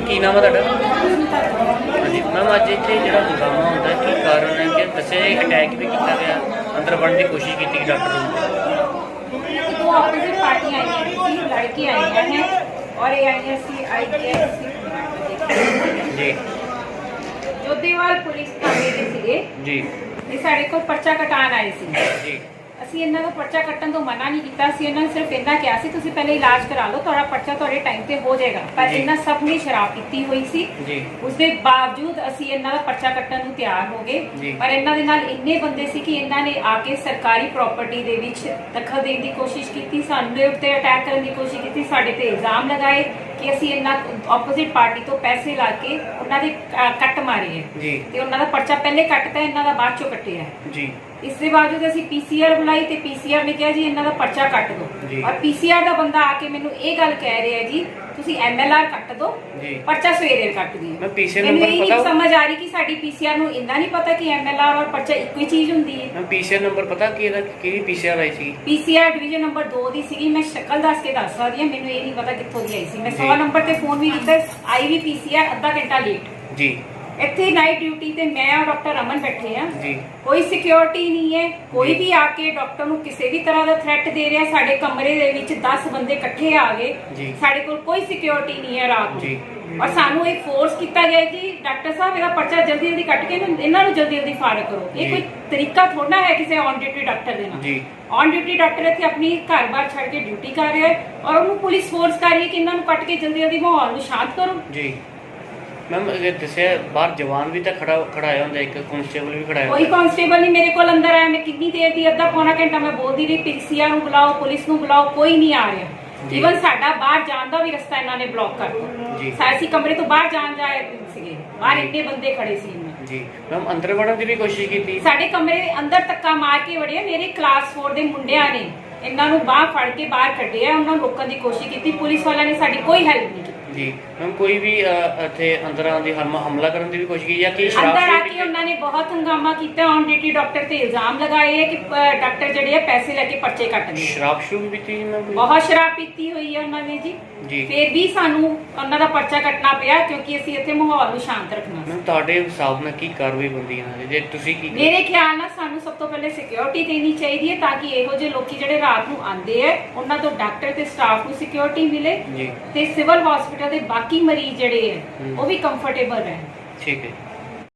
ਕੀ ਨਾਮ ਹੈ ਤੁਹਾਡਾ ਹਾਂਜੀ ਮੈਮ ਅੱਜ ਇੱਥੇ ਜਿਹੜਾ ਹੰਗਾਮਾ ਹੁੰਦਾ ਹੈ, ਕੀ ਕਾਰਨ ਹੈ ਕਿ ਦੱਸਿਆ ਅਟੈਕ ਵੀ ਕੀਤਾ ਗਿਆ ਅੰਦਰ ਵੜਨ ਦੀ ਕੋਸ਼ਿਸ਼ ਕੀਤੀ ਗਈ ਡਾਕਟਰ ਨੂੰ कि दो ऑपोजिट पार्टियां आई हैं थी लड़के आई हैं और ये आई सी आई ਜੀ ਜੋਧੇਵਾਲ ਪੁਲਿਸ ਥਾਣੇ ਦੇ ਸੀਗੇ ਜੀ ਇਹ ਸਾਡੇ ਕੋਲ ਪਰਚਾ ਕਟਾਣ ਆਏ ਸੀ ਜੀ ਅਸੀਂ ਇਹਨਾਂ ਦਾ ਪਰਚਾ ਕੱਟਣ ਤੋਂ ਮਨਾ ਨਹੀਂ ਕੀਤਾ ਸੀ ਇਹਨਾਂ ਨੇ ਸਿਰਫ ਇੰਨਾ ਕਿਹਾ ਸੀ ਤੁਸੀਂ ਪਹਿਲੇ ਇਲਾਜ ਕਰਾ ਲਓ ਤੁਹਾਡਾ ਪਰਚਾ ਤੁਹਾਡੇ ਟਾਈਮ ਤੇ ਹੋ ਜਾਏਗਾ। ਪਰ ਜੀ। ਇਹਨਾਂ ਸਭ ਨੇ ਸ਼ਰਾਬ ਪੀਤੀ ਹੋਈ ਸੀ। ਜੀ। ਉਸ ਦੇ ਬਾਵਜੂਦ ਅਸੀਂ ਇਹਨਾਂ ਦਾ ਪਰਚਾ ਕੱਟਣ ਨੂੰ ਤਿਆਰ ਹੋ ਜੀ। ਗਏ ਪਰ ਇਹਨਾਂ ਦੇ ਨਾਲ ਇੰਨੇ ਬੰਦੇ ਸੀ ਕਿ ਇਹਨਾਂ ਨੇ ਆ ਕੇ ਸਰਕਾਰੀ ਪ੍ਰਾਪਰਟੀ ਦੇ ਵਿੱਚ ਦਖਲ ਦੇਣ ਦੀ ਕੋਸ਼ਿਸ਼ ਕੀਤੀ ਸਾਡੇ ਉੱਤੇ ਅਟੈਕ ਕਰਨ ਦੀ ਕੋਸ਼ਿਸ਼ ਕੀਤੀ ਸਾਡੇ ਤੇ ਇਲਜ਼ਾਮ ਲਗਾਏ। ਕਿ ਅਸੀਂ ਇਹਨਾਂ ਆਪੋਜ਼ਿਟ ਪਾਰਟੀ ਤੋਂ ਪੈਸੇ ਲਾ ਕੇ ਉਹਨਾਂ ਦੇ ਅ, ਕੱਟ ਮਾਰੇ ਹੈ। ਜੀ। ਤੇ ਉਹਨਾਂ ਦਾ ਪਰਚਾ ਪਹਿਲੇ ਕੱਟਤਾ ਇਹਨਾਂ ਦਾ ਬਾਅਦ ਚੋਂ ਕੱਟਿਆ ਹੈ। ਜੀ। ਇਸ ਦੇ ਬਾਵਜੂਦ ਅਸੀਂ ਪੀਸੀਆਰ ਬੁਲਾਈ ਤੇ ਪੀਸੀਆਰ ਨੇ ਕਿਹਾ ਜੀ ਇਹਨਾਂ ਦਾ ਪਰਚਾ ਕੱਟ ਜੀ। ਦਿਓ ਔਰ ਪੀਸੀਆਰ ਦਾ ਬੰਦਾ ਆ ਕੇ ਮੈਨੂੰ ਇਹ ਗੱਲ ਕਹਿ ਰਿਹਾ ਜੀ ਤੁਸੀਂ ਐਮਐਲਆਰ ਕੱਟ ਦਿਓ ਜੀ। ਪਰਚਾ ਸਵੇਰੇ ਕੱਟ ਦਿਓ। ਮੈਂ ਮੈਨੂੰ ਨੰਬਰ ਇਹ ਨਹੀਂ ਪਤਾ- ਸਮਝ ਆ ਰਹੀ ਕਿ ਸਾਡੀ ਪੀਸੀਆਰ ਨੂੰ ਇੰਨਾ ਨਹੀਂ ਪਤਾ ਕਿ ਐਮਐਲਆਰ ਔਰ ਪਰਚਾ ਇੱਕੋ ਹੀ ਚੀਜ਼ ਹੁੰਦੀ ਹੈ। ਮੈਂ ਪੀਸੀਆਰ ਨੰਬਰ ਪਤਾ ਕੀ ਇਹਦਾ ਕਿਹੜੀ ਪੀਸੀਆਰ ਆਈ ਸੀ? ਪੀਸੀਆਰ ਡਿਵੀਜ਼ਨ ਨੰਬਰ 2 ਦੀ ਸੀਗੀ ਮੈਂ ਸ਼ਕਲ ਦੱਸ ਕੇ ਦੱਸ ਸਕਦੀ ਹਾਂ ਮੈਨੂੰ ਇਹ ਨਹੀਂ ਪਤਾ ਕਿੱਥੋਂ ਦੀ ਆਈ ਸੀ। ਮੈਂ ਜੀ। 100 ਨੰਬਰ ਤੇ ਫੋਨ ਵੀ ਕੀਤਾ ਆਈ ਵੀ ਪੀਸੀਆਰ ਅੱਧਾ ਘੰਟਾ ਲੇਟ ਜੀ। ਇੱਥੇ ਨਾਈਟ ਡਿਊਟੀ ਤੇ ਮੈਂ ਔਰ ਡਾਕਟਰ ਅਮਨ ਬੈਠੇ ਆ ਜੀ ਕੋਈ ਸਿਕਿਉਰਿਟੀ ਨਹੀਂ ਹੈ ਕੋਈ। ਵੀ ਆ ਕੇ ਡਾਕਟਰ ਨੂੰ ਕਿਸੇ ਵੀ ਤਰ੍ਹਾਂ ਦਾ ਥ੍ਰੈਟ ਦੇ ਰਿਹਾ ਸਾਡੇ ਕਮਰੇ ਦੇ ਵਿੱਚ 10 ਬੰਦੇ ਇਕੱਠੇ ਆ ਗਏ। ਸਾਡੇ ਕੋਲ ਕੋਈ ਸਿਕਿਉਰਿਟੀ ਨਹੀਂ ਹੈ ਰਾਤ। ਨੂੰ ਔਰ ਸਾਨੂੰ ਇਹ ਫੋਰਸ ਕੀਤਾ ਗਿਆ ਕਿ ਡਾਕਟਰ ਸਾਹਿਬ ਇਹਦਾ ਪਰਚਾ ਜਲਦੀ ਜਲਦੀ ਕੱਟ ਕੇ ਇਹਨੂੰ- ਨੂੰ ਜਲਦੀ ਜਲਦੀ ਫਾਰਗ ਕਰੋ ਇਹ। ਕੋਈ ਤਰੀਕਾ ਥੋੜਾ ਹੈ ਕਿਸੇ ਔਨ ਡਿਊਟੀ ਡਾਕਟਰ ਦੇ ਨਾਲ ਜੀ। ਔਨ ਡਿਊਟੀ ਡਾਕਟਰ ਇੱਥੇ ਆਪਣੀ ਘਰ-ਬਾਰ ਛੱਡ ਕੇ ਡਿਊਟੀ ਕਰ ਰਿਹਾ ਹੈ ਔਰ ਉਹਨੂੰ ਪੁਲਿਸ ਫੋਰਸ ਕਰ ਰਹੀ ਹੈ ਕਿ ਇਹਨਾਂ ਨੂੰ ਕੱਟ ਕੇ ਜਲਦੀ ਜਲਦੀ ਮਾਹੌਲ ਨੂੰ ਸ਼ਾਂਤ ਕਰੋ ਜੀ ਮੈਮ ਇਹ ਦੱਸਿਆ ਬਾਹਰ ਜਵਾਨ ਵੀ ਤਾਂ ਖੜਾ ਖੜਾਇਆ ਹੁੰਦਾ ਇੱਕ ਕਨਸਟੇਬਲ ਵੀ ਖੜਾਇਆ ਕੋਈ ਹੁੰਦਾ। ਕਾਂਸਟੇਬਲ ਨਹੀਂ ਮੇਰੇ ਕੋਲ ਅੰਦਰ ਆਇਆ ਮੈਂ ਕਿੰਨੀ ਦੇਰ ਦੀ ਅੱਧਾ ਪੌਣਾ ਘੰਟਾ ਮੈਂ ਬੋਲਦੀ ਰਹੀ ਪਿਕਸੀਆ ਨੂੰ ਬੁਲਾਓ ਪੁਲਿਸ ਨੂੰ ਬੁਲਾਓ ਕੋਈ ਨਹੀਂ ਆ ਰਿਹਾ। ਜੀ। ਈਵਨ ਸਾਡਾ ਬਾਹਰ ਜਾਣ ਦਾ ਵੀ ਰਸਤਾ ਇਹਨਾਂ ਨੇ ਬਲੌਕ ਜੀ। ਕਰਤਾ ਸਾਸੀ ਕਮਰੇ ਤੋਂ ਬਾਹਰ ਜਾਣ ਜਾਏ ਸੀਗੇ। ਬਾਹਰ ਇੰਨੇ ਬੰਦੇ ਖੜੇ ਸੀ। ਜੀ। ਮੈਮ ਅੰਦਰ ਵੜਨ ਦੀ ਵੀ ਕੋਸ਼ਿਸ਼ ਕੀਤੀ? ਸਾਡੇ ਕਮਰੇ ਦੇ ਅੰਦਰ ਧੱਕਾ ਮਾਰ ਕੇ ਵੜਿਆ ਮੇਰੇ ਕਲਾਸ 4 ਦੇ ਮੁੰਡਿਆਂ ਨੇ। ਇਹਨਾਂ ਨੂੰ ਬਾਹਰ ਫੜ ਕੇ ਬਾਹਰ ਕੱਢਿਆ ਉਹਨਾਂ ਨੂੰ ਰੋਕਣ ਦੀ ਕੋਸ਼ਿਸ਼ ਕੀਤੀ। ਪੁਲਿਸ ਵਾਲਿਆਂ ਨੇ ਸਾਡੀ ਕੋਈ ਹੈਲਪ ਨਹੀਂ ਜੀ। ਮੈਮ ਕੋਈ ਵੀ ਅ, ਇੱਥੇ ਅੰਦਰ ਦੀ ਹਮ- ਹਮਲਾ ਕਰਨ ਦੀ ਵੀ ਕੋਸ਼ਿਸ਼ ਕੀਤੀ ਜਾਂ ਕੀ ਸ਼ਰਾਬ ਅੰਦਰ ਆ ਕੇ ਉਹਨਾਂ ਨੇ ਬਹੁਤ ਹੰਗਾਮਾ ਕੀਤਾ ਔਨ ਡਿਊਟੀ ਡਾਕਟਰ ਤੇ ਇਲਜ਼ਾਮ ਲਗਾਏ ਹੈ ਕਿ ਅ, ਡਾਕਟਰ ਜਿਹੜੇ ਆ ਪੈਸੇ ਲੈ ਕੇ ਪਰਚੇ ਕੱਟਦੇ ਆ। ਸ਼ਰਾਬ ਸ਼ੁਰੂ ਪੀਤੀ ਮੈਂ ਕੋਈ ਬਹੁਤ ਸ਼ਰਾਬ ਪੀਤੀ ਹੋਈ ਹੈ ਉਹਨਾਂ ਨੇ ਜੀ। ਜੀ। ਫਿਰ ਵੀ ਸਾਨੂੰ ਉਹਨਾਂ ਦਾ ਪਰਚਾ ਕੱਟਣਾ ਪਿਆ ਕਿਉਂਕਿ ਅਸੀਂ ਇੱਥੇ ਮਾਹੌਲ ਨੂੰ ਸ਼ਾਂਤ ਰੱਖਣਾ ਸੀ। ਮੈਮ ਤੁਹਾਡੇ ਹਿਸਾਬ ਨਾਲ ਕੀ ਕਾਰਵਾਈ ਬੰਦੀ ਹੈ ਜੇ ਤੁਸੀਂ ਕੀ ਮੇਰੇ ਖਿਆਲ ਨਾਲ ਸਾਨੂੰ ਸਭ ਤੋਂ ਪਹਿਲੇ ਸਿਕਿਉਰਿਟੀ ਦੇਣੀ ਚਾਹੀਦੀ ਹੈ ਤਾਂ ਕਿ ਇਹੋ ਜਿਹੇ ਲੋਕੀ ਜਿਹੜੇ ਰਾਤ ਨੂੰ ਆਉਂਦੇ ਆ ਉਹਨਾਂ ਤੋਂ ਡਾਕਟਰ ਤੇ ਸਟਾਫ ਨੂੰ ਸਿਕਿਉਰਿਟੀ ਮਿਲੇ ਜੀ। ਤੇ ਸਿਵਲ ਹਸਪੀਟਲ ਦੇ ਬਾਕੀ ਮਰੀਜ਼ ਜਿਹੜੇ ਆ ਹਮ। ਉਹ ਵੀ ਕੰਫਰਟੇਬਲ ਰਹਿਣ ਠੀਕ ਹੈ